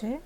네.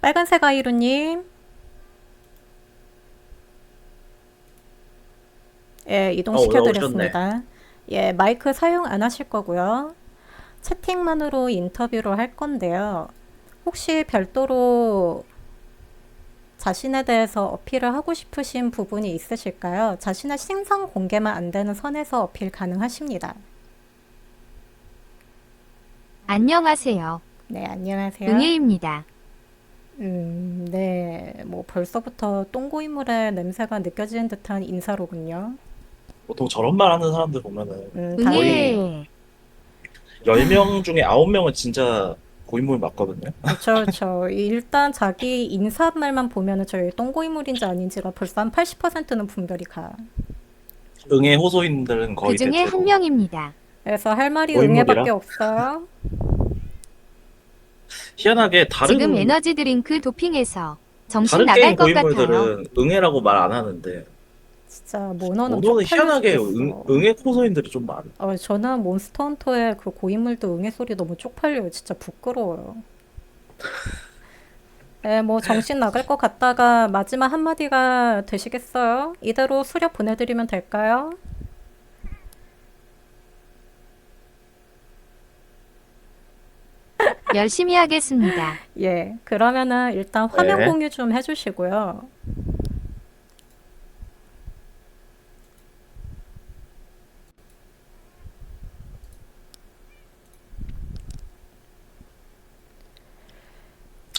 빨간색 아이루님. 예, 어, 이동시켜드렸습니다. 예, 마이크 사용 안 하실 거고요. 채팅만으로 인터뷰로 할 건데요. 혹시 별도로 자신에 대해서 어필을 하고 싶으신 부분이 있으실까요? 자신의 신상 공개만 안 되는 선에서 어필 가능하십니다. 안녕하세요. 네, 안녕하세요. 응애입니다. 음, 네. 뭐 벌써부터 똥고인물의 냄새가 느껴지는 듯한 인사로군요. 보통 저런 말 하는 사람들 보면은 음, 다- 응애. 10명 중에 9명은 진짜 고인물 맞거든요. 그렇죠, 그렇죠. 일단 자기 인사말만 보면은 저희 똥고인물인지 아닌지가 벌써 한 80%는 분별이 가. 응애 호소인들은 거의 그 중에 대체로 한 명입니다. 그래서 할 말이? 응애밖에 없어요. 희한하게 다른 지금 에너지 드링크 도핑해서 정신 다른 나갈 게임 것 같아요. 고인물들은 응애라고 말 안 하는데 진짜 모노는 모노는 희한하게. 응, 응애 호소인들이 좀 많아. 어, 저는 몬스터 헌터의 그 고인물도 응애 소리 너무 쪽팔려요. 진짜 부끄러워요. 네, 뭐 정신 나갈 것 같다가 마지막 한마디가 되시겠어요? 이대로 수렵 보내드리면 될까요? 열심히 하겠습니다. 예, 그러면은 일단 화면 네. 공유 좀 해주시고요.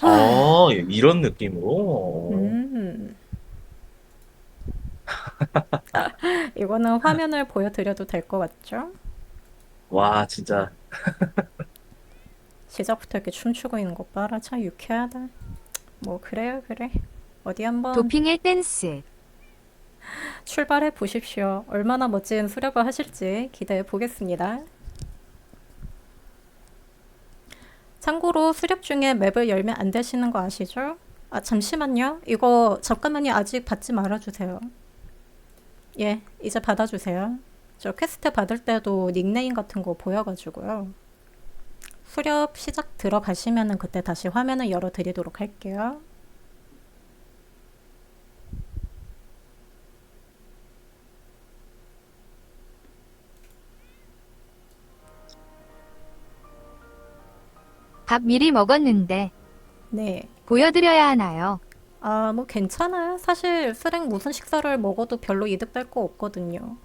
아, 이런 느낌으로. 음. 이거는 화면을 보여드려도 될 것 같죠? 와, 진짜 시작부터 이렇게 춤추고 있는 것 봐라. 참 유쾌하다. 뭐 그래요, 그래. 어디 한번 도핑의 댄스. 출발해 보십시오. 얼마나 멋진 수렵을 하실지 기대해 보겠습니다. 참고로 수렵 중에 맵을 열면 안 되시는 거 아시죠? 아, 잠시만요. 이거 잠깐만요. 아직 받지 말아주세요. 예, 이제 받아주세요. 저 퀘스트 받을 때도 닉네임 같은 거 보여가지고요. 수렵 시작 들어가시면은 그때 다시 화면을 열어 드리도록 할게요. 밥 미리 먹었는데 네. 보여드려야 하나요? 아, 뭐 괜찮아요. 사실 술행 무슨 식사를 먹어도 별로 이득될 거 없거든요.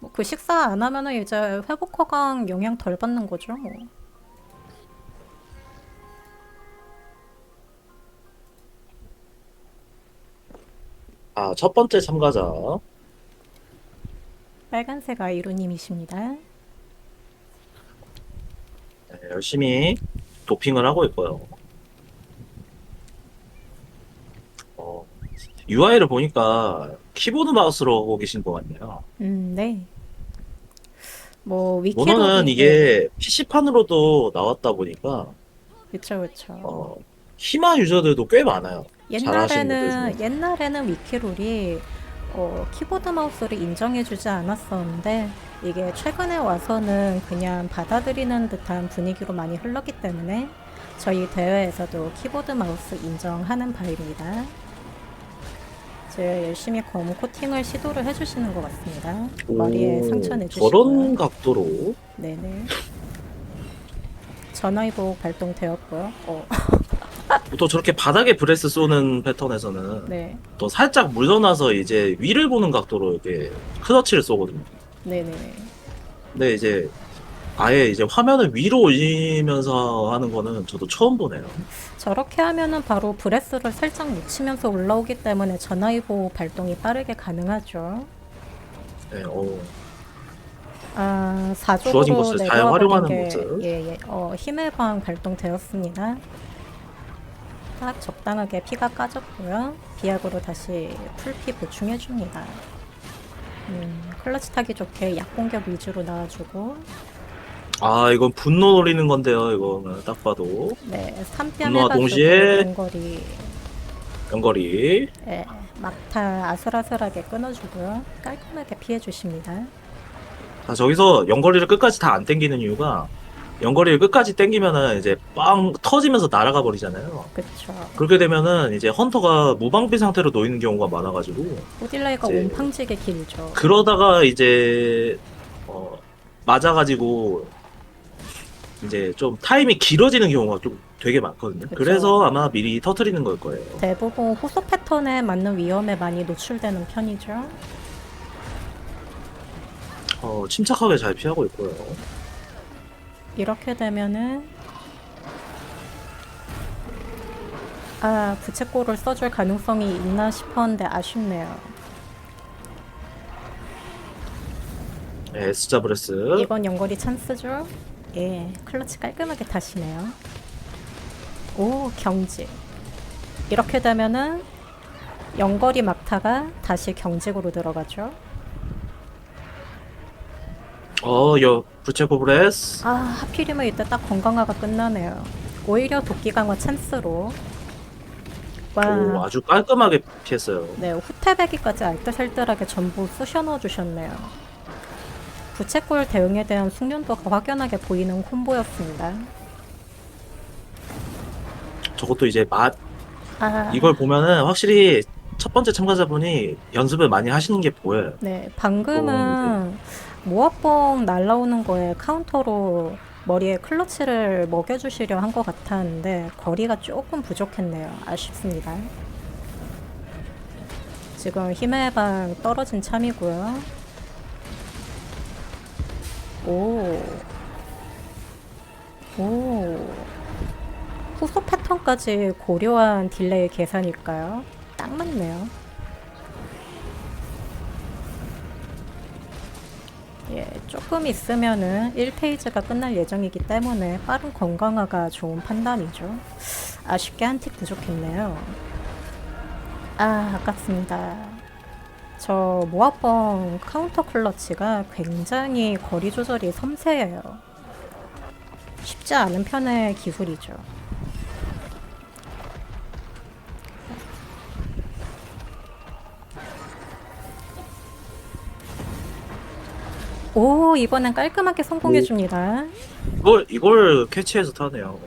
뭐 그 식사 안 하면은 이제 회복 허강 영향 덜 받는 거죠, 뭐. 아, 첫 번째 참가자. 빨간색 아이루님이십니다. 네, 열심히 도핑을 하고 있고요. 어, UI를 보니까 키보드 마우스로 하고 계신 것 같네요. 음, 네. 뭐 위키로 모노는 이게 PC판으로도 나왔다 보니까 그쵸, 그쵸. 어, 히마 유저들도 꽤 많아요. 옛날에는 옛날에는 위키룰이 어, 키보드 마우스를 인정해주지 않았었는데 이게 최근에 와서는 그냥 받아들이는 듯한 분위기로 많이 흘렀기 때문에 저희 대회에서도 키보드 마우스 인정하는 바입니다. 제 열심히 검 코팅을 시도를 해주시는 것 같습니다. 머리에 오, 상처 내주시고요. 저런 각도로 네네. 전화위복 발동되었고요. 어, 또 저렇게 바닥에 브레스 쏘는 패턴에서는 네, 또 살짝 물러나서 이제 위를 보는 각도로 이렇게 클러치를 쏘거든요. 네네. 근데 이제 아예 이제 화면을 위로 올리면서 하는 거는 저도 처음 보네요. 저렇게 하면은 바로 브레스를 살짝 묻히면서 올라오기 때문에 전화위보 발동이 빠르게 가능하죠. 네, 어, 아, 주어진 4쪽으로 곳을 잘 활용하는 모습. 예, 예. 어, 힘의 방 발동되었습니다. 딱 적당하게 피가 까졌고요. 비약으로 다시 풀피 보충해 줍니다. 음, 클러치 타기 좋게 약공격 위주로 나와주고 아 이건 분노 노리는 건데요. 이거는 딱 봐도 네, 분노와 3뺨 동시에 해가지고 연거리 연거리. 예, 막타 아슬아슬하게 끊어주고요. 깔끔하게 피해 주십니다. 자 저기서 연거리를 끝까지 다안 당기는 이유가 연거리를 끝까지 땡기면은 이제 빵 터지면서 날아가 버리잖아요. 그쵸. 그렇게 되면은 이제 헌터가 무방비 상태로 놓이는 경우가 많아가지고 호딜레이가 이제- 온팡지게 길죠. 그러다가 이제 어, 맞아가지고 이제 좀 타임이 길어지는 경우가 좀 되게 많거든요. 그쵸. 그래서 아마 미리 터트리는 걸 거예요. 대부분 호소 패턴에 맞는 위험에 많이 노출되는 편이죠. 어, 침착하게 잘 피하고 있고요. 이렇게 되면은 아 부채꼴을 써줄 가능성이 있나 싶었는데 아쉽네요. 네, S자 브레스. 이번 연거리 찬스죠? 예, 클러치 깔끔하게 타시네요. 오, 경직. 이렇게 되면은 연거리 막타가 다시 경직으로 들어가죠. 어, 여 부채코 브레스. 아, 하필이면 이때 딱 건강화가 끝나네요. 오히려 도끼 강화 찬스로. 오, 와, 아주 깔끔하게 피했어요. 네, 후퇴배기까지 알뜰살뜰하게 전부 쑤셔 넣어 주셨네요. 부채꼴 대응에 대한 숙련도가 확연하게 보이는 콤보였습니다. 저것도 이제 맛 아, 이걸 보면은 확실히 첫 번째 참가자분이 연습을 많이 하시는 게 보여요. 네, 방금은 모압봉 날라오는 거에 카운터로 머리에 클러치를 먹여주시려 한 것 같았는데 거리가 조금 부족했네요. 아쉽습니다. 지금 힘의 방 떨어진 참이고요. 오. 오. 후속 패턴까지 고려한 딜레이 계산일까요? 딱 맞네요. 예, 조금 있으면은 1페이지가 끝날 예정이기 때문에 빠른 건강화가 좋은 판단이죠. 아쉽게 한 틱 부족했네요. 아, 아깝습니다. 저 모아뻥 카운터 클러치가 굉장히 거리 조절이 섬세해요. 쉽지 않은 편의 기술이죠. 오, 이번엔 깔끔하게 성공해 줍니다. 이걸 이걸 캐치해서 타네요.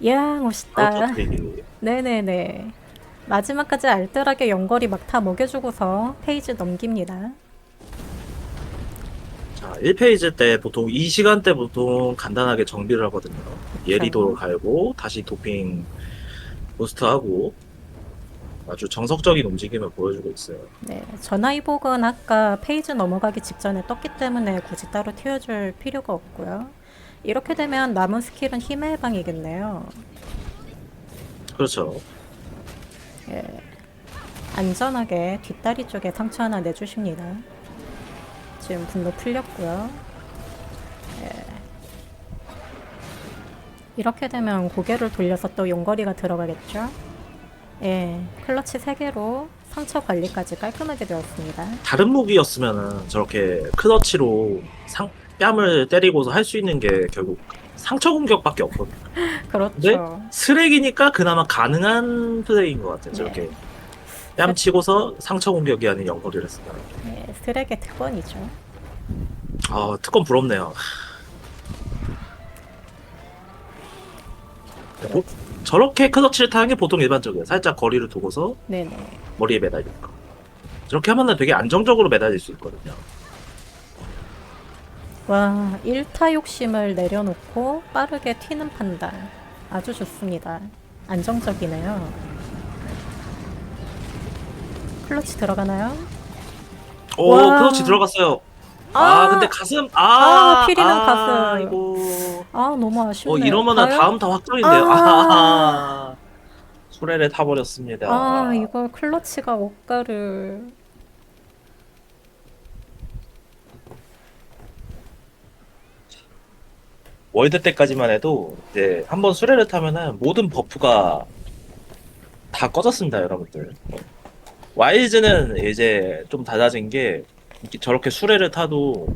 이야, 멋있다. 네네네. 마지막까지 알뜰하게 연거리 막타 먹여주고서 페이지 넘깁니다. 자, 1페이지 때 보통 이 시간대 보통 간단하게 정비를 하거든요. 예리도 갈고 다시 도핑 부스트하고 아주 정석적인 움직임을 보여주고 있어요. 네, 전화위복은 아까 페이지 넘어가기 직전에 떴기 때문에 굳이 따로 튀어줄 필요가 없고요. 이렇게 되면 남은 스킬은 힘의 해방이겠네요. 그렇죠. 예. 안전하게 뒷다리 쪽에 상처 하나 내주십니다. 지금 분노 풀렸고요. 예. 이렇게 되면 고개를 돌려서 또 용거리가 들어가겠죠? 예, 클러치 3개로 상처 관리까지 깔끔하게 되었습니다. 다른 무기였으면은 저렇게 크러치로 상 뺨을 때리고서 할 수 있는 게 결국 상처 공격밖에 없거든요. 그렇죠. 쓰레기니까 그나마 가능한 플레이인 것 같아요. 네. 저렇게 뺨 치고서 상처 공격이 아닌 연거리를 쓴다. 예, 쓰레기 특권이죠. 아 특권 부럽네요. 뭐, 저렇게 크러치를 타는 게 보통 일반적이에요. 살짝 거리를 두고서 네네. 머리에 매달리는 거. 저렇게 하면은 되게 안정적으로 매달릴 수 있거든요. 와, 1타 욕심을 내려놓고 빠르게 튀는 판단. 아주 좋습니다. 안정적이네요. 클러치 들어가나요? 오, 와. 크러치 들어갔어요. 아, 아! 근데 가슴, 아, 아, 피리는 가슴. 이거. 아, 너무 아쉽네요. 어, 이러면은 과연? 다음 타 확정인데요. 아. 아, 수레를 타버렸습니다. 아, 이걸 클러치가 억가를. 월드 때까지만 해도 이제 한번 수레를 타면은 모든 버프가 다 꺼졌습니다, 여러분들. 와이즈는 이제 좀 달라진 게 이렇게 저렇게 수레를 타도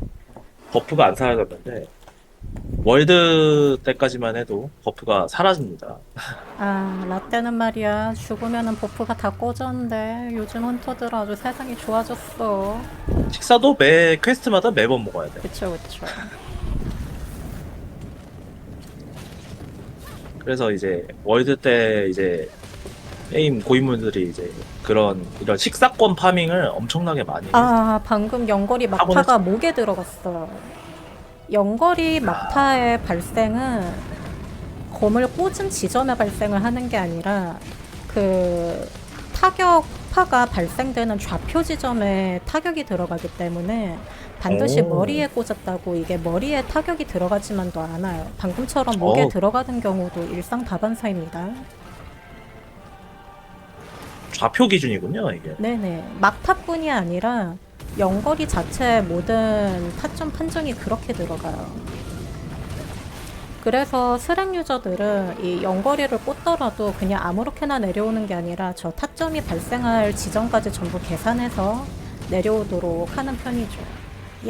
버프가 안 사라졌는데 월드 때까지만 해도 버프가 사라집니다. 아, 라떼는 말이야. 죽으면은 버프가 다 꺼졌는데 요즘 헌터들 아주 세상이 좋아졌어. 식사도 매 퀘스트마다 매번 먹어야 돼. 그쵸, 그쵸. 그래서 이제 월드 때 이제 게임 고인물들이 이제 그런 이런 식사권 파밍을 엄청나게 많이. 아 방금 연거리 막타가 목에 들어갔어. 연거리 막타의 발생은 검을 꽂은 지점에 발생을 하는 게 아니라 그 타격파가 발생되는 좌표 지점에 타격이 들어가기 때문에 반드시 오. 머리에 꽂았다고 이게 머리에 타격이 들어가지만도 않아요. 방금처럼 목에 어. 들어가는 경우도 일상 다반사입니다. 좌표 기준이군요 이게. 네네. 막타뿐이 아니라 연거리 자체의 모든 타점 판정이 그렇게 들어가요. 그래서 스랭 유저들은 이 연거리를 꽂더라도 그냥 아무렇게나 내려오는 게 아니라 저 타점이 발생할 지점까지 전부 계산해서 내려오도록 하는 편이죠.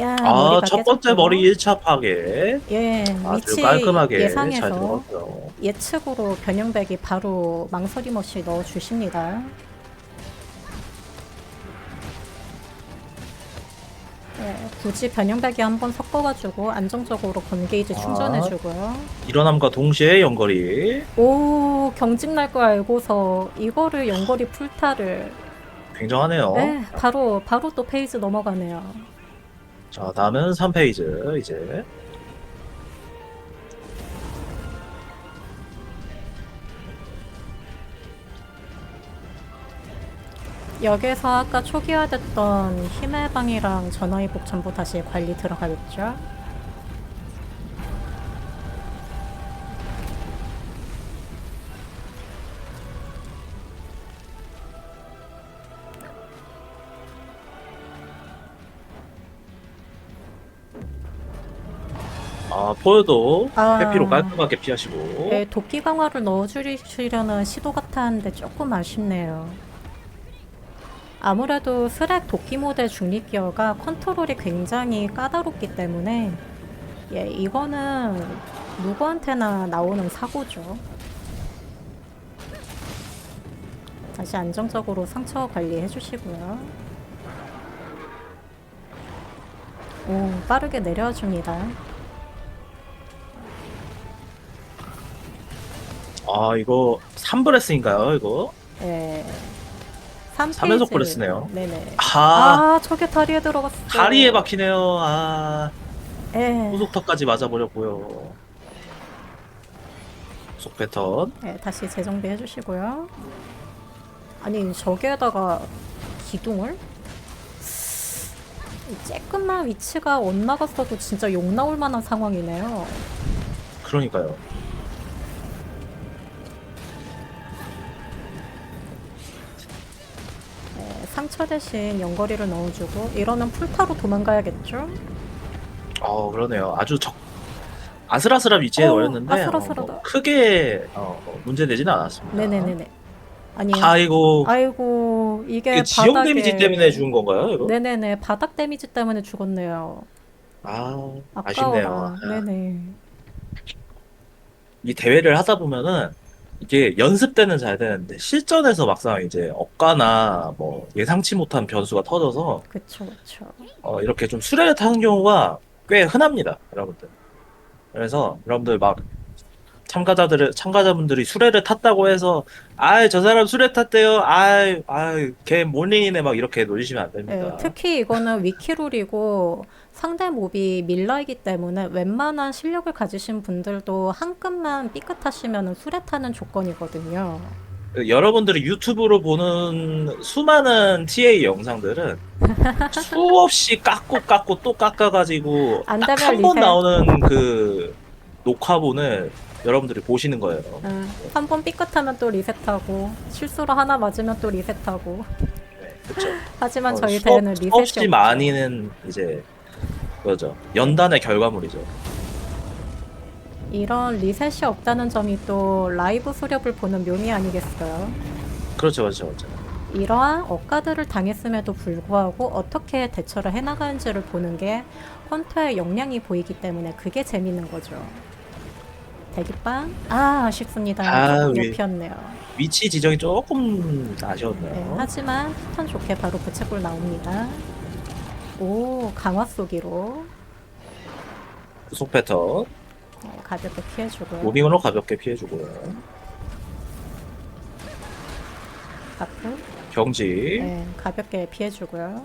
야, 아 첫 번째 깨졌고. 머리 1차 파괴 예, 아주 위치 깔끔하게 잘 예상해서. 예측으로 변형백이 바로 망설임 없이 넣어 주십니다. 네, 굳이 변형백이 한번 섞어가지고 안정적으로 건게이지 아. 충전해주고요. 일어남과 동시에 연거리 오 경직 날 거 알고서 이거를 연거리 풀타를 굉장하네요. 네 바로 바로 또 페이지 넘어가네요. 자 다음은 3페이지 이제 여기서 아까 초기화됐던 힘의 방이랑 전화위복 전부 다시 관리 들어가겠죠? 아 포효도 아. 회피로 깔끔하게 피하시고 네, 도끼 강화를 넣어주려는 시도 같았는데 조금 아쉽네요. 아무래도 스렉 도끼 모델 중립 기어가 컨트롤이 굉장히 까다롭기 때문에 예, 이거는 누구한테나 나오는 사고죠. 다시 안정적으로 상처 관리해 주시고요. 오, 빠르게 내려와 줍니다. 아 이거 3브레스인가요 이거? 예. 3 삼연속 브레스네요. 네네. 아, 아, 저게 다리에 들어갔어. 다리에 박히네요 아 예. 후속턱까지 맞아버렸고요 속 패턴 네, 다시 재정비 해 주시고요. 아니, 저기에다가 기둥을? 이 쬐끔만 위치가 엇나갔어도 진짜 욕 나올 만한 상황이네요. 그러니까요 상처 대신 연거리를 넣어주고 이러면 풀타로 도망가야겠죠? 어 그러네요 아주 적 아슬아슬한 위치에 어, 놓였는데 어, 아슬아슬하다. 뭐 크게 어, 문제 되지는 않았습니다 네네네네. 아니, 아이고 아이고, 이게 이게 지형 바닥에- 데미지 때문에 죽은 건가요 이거? 네네네, 바닥 데미지 때문에 죽었네요. 아 아까워라. 아쉽네요 아. 네네. 이 대회를 하다 보면은 이게 연습 때는 잘 되는데 실전에서 막상 이제 억가나 뭐 예상치 못한 변수가 터져서 그쵸, 그쵸. 어, 이렇게 좀 수레를 타는 경우가 꽤 흔합니다, 여러분들. 그래서 여러분들 막 참가자들을 참가자분들이 수레를 탔다고 해서 아이 저 사람 수레 탔대요. 아이 아이 걔 몰링이네 막 이렇게 놀리시면 안 네, 됩니다. 특히 이거는 위키룰이고 상대 몹이 밀라이기 때문에 웬만한 실력을 가지신 분들도 한 끗만 삐끗하시면 수레 타는 조건이거든요. 그 여러분들이 유튜브로 보는 수많은 TA 영상들은 수없이 깎고 깎고 또 깎아가지고 안딱한 번. 나오는 그 녹화본을 여러분들이 보시는 거예요. 한번 삐끗하면 또 리셋하고 실수로 하나 맞으면 또 리셋하고 네, 그렇죠. 하지만 어, 저희 대회는 리셋이 없죠. 많이는 이제 그거죠. 연단의 결과물이죠. 이런 리셋이 없다는 점이 또 라이브 수렵을 보는 묘미 아니겠어요? 그렇죠, 그렇죠, 그렇죠. 이러한 억가들을 당했음에도 불구하고 어떻게 대처를 해나가는지를 보는 게 헌터의 역량이 보이기 때문에 그게 재밌는 거죠. 대기빵? 아, 아쉽습니다. 아, 위- 옆이었네요. 위치 지정이 조금 아쉬웠네요. 네, 하지만 패턴 좋게 바로 부채꼴 나옵니다. 오, 강화 쏘기로. 후속 패턴. 네, 가볍게 피해주고요. 무빙으로 가볍게 피해주고요. 바프. 경지. 네, 가볍게 피해주고요.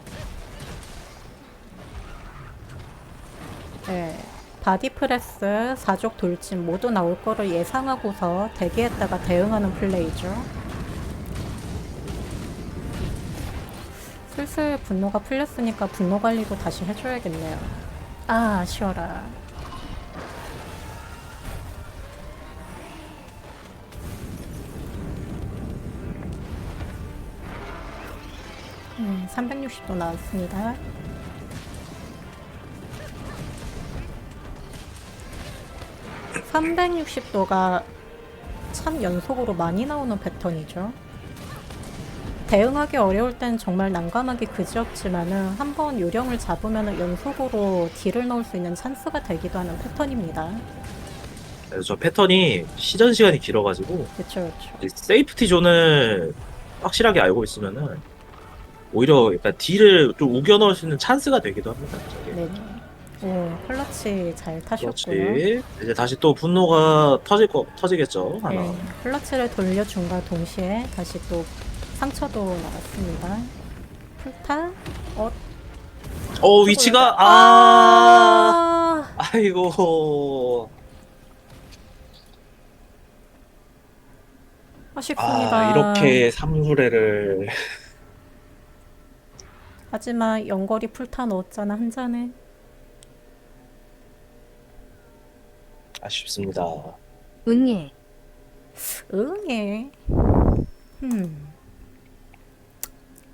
네, 바디 프레스, 사족 돌진 모두 나올 거를 예상하고서 대기했다가 대응하는 플레이죠. 슬슬 분노가 풀렸으니까 분노 관리도 다시 해줘야겠네요. 아, 아쉬워라. 음, 360도 나왔습니다. (360도가) 참 연속으로 많이 나오는 패턴이죠. 대응하기 어려울 땐 정말 난감하기 그지없지만은 한번 요령을 잡으면 연속으로 딜을 넣을 수 있는 찬스가 되기도 하는 패턴입니다. 그래서 저 패턴이 시전 시간이 길어가지고 그쵸 그쵸. 이 세이프티 존을 확실하게 알고 있으면은 오히려 약간 딜을 좀 우겨 넣을 수 있는 찬스가 되기도 합니다. 저게. 네네. 오 클러치 잘 타셨고요. 그렇지. 이제 다시 또 분노가 터질 거 터지겠죠. 하나. 네, 클러치를 돌려준과 동시에 다시 또 상처도 나왔습니다. 풀타? 어? 어 위치가 아, 아! 아이고 아쉽습니다. 아 이렇게 삼수레를 하지만 연거리 풀타 넣었잖아 한 잔에. 아쉽습니다. 응애. 응애. 음.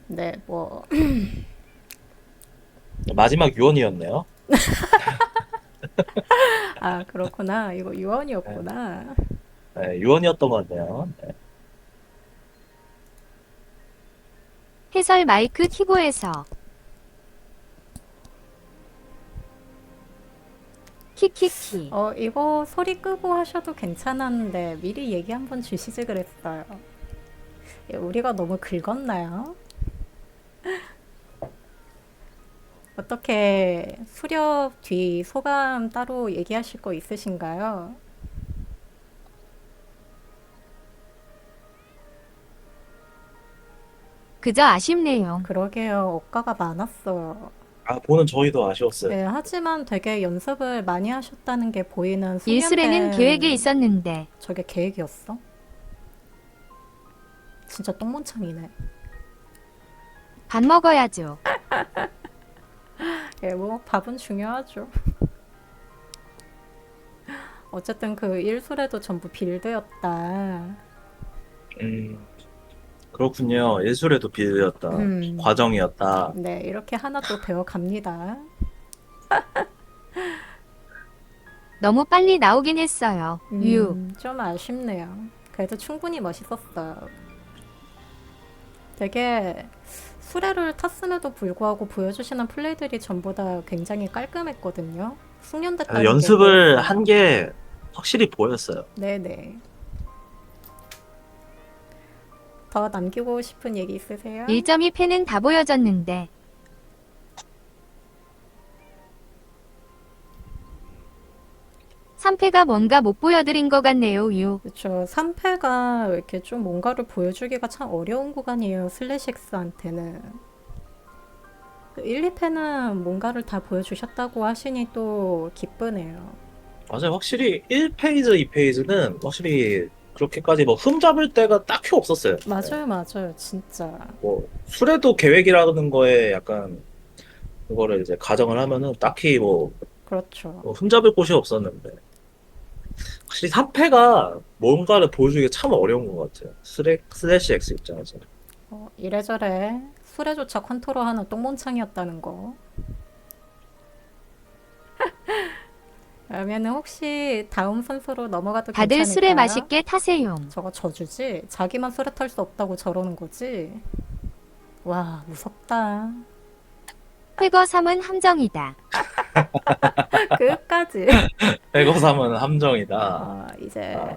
네, 뭐 마지막 유언이었네요. 아 그렇구나. 이거 유언이었구나. 네, 유언이었던 것 같네요. 네. 해설 마이크 키고에서. 키키키. 어 이거 소리 끄고 하셔도 괜찮았는데 미리 얘기 한번 주시지 그랬어요. 예, 우리가 너무 긁었나요? 어떻게 수렵 뒤 소감 따로 얘기하실 거 있으신가요? 그저 아쉽네요. 그러게요. 억가가 많았어요. 아 보는 저희도 아쉬웠어요. 네, 하지만 되게 연습을 많이 하셨다는 게 보이는 숙련된- 계획이 있었는데 저게 계획이었어? 진짜 똥문창이네. 밥 먹어야죠. 예, 뭐 밥은 중요하죠. 어쨌든 그 일술에도 전부 빌드였다. 음 그렇군요. 예술에도 비례였다. 음. 과정이었다. 네, 이렇게 하나 또 배워갑니다. 너무 빨리 나오긴 했어요. 유. 음, 좀 아쉽네요. 그래도 충분히 멋있었어요. 되게 수레를 탔음에도 불구하고 보여주시는 플레이들이 전부 다 굉장히 깔끔했거든요. 숙련됐다는 아, 게 연습을. 한 게 확실히 보였어요. 네네. 더 남기고 싶은 얘기 있으세요? 1.2 팬은 다 보여졌는데 삼패가 뭔가 못 보여드린 것 같네요. 유. 그렇죠. 3패가 이렇게 좀 뭔가를 보여주기가 참 어려운 구간이에요. 슬래식스한테는. 1, 2패는 뭔가를 다 보여주셨다고 하시니 또 기쁘네요. 맞아요. 확실히 1페이지, 2페이지는 확실히 그렇게까지 뭐 흠잡을 때가 딱히 없었어요. 맞아요, 맞아요. 진짜. 뭐 술에도 계획이라는 거에 약간 그거를 이제 가정을 하면은 딱히 뭐, 그렇죠. 뭐 흠잡을 곳이 없었는데 확실히 3패가 뭔가를 보여주기 참 어려운 것 같아요. 스레, 슬래시 X 입장에서. 어, 이래저래 술에조차 컨트롤하는 똥몬창이었다는 거. 그러면은 혹시 다음 선수로 넘어가도 다들 술에 괜찮을까요? 맛있게 타세요. 저거 저주지? 자기만 술에 탈 수 없다고 저러는 거지? 와, 무섭다. 회거 3은 함정이다. 끝까지. 103은 함정이다. 어, 이제 아.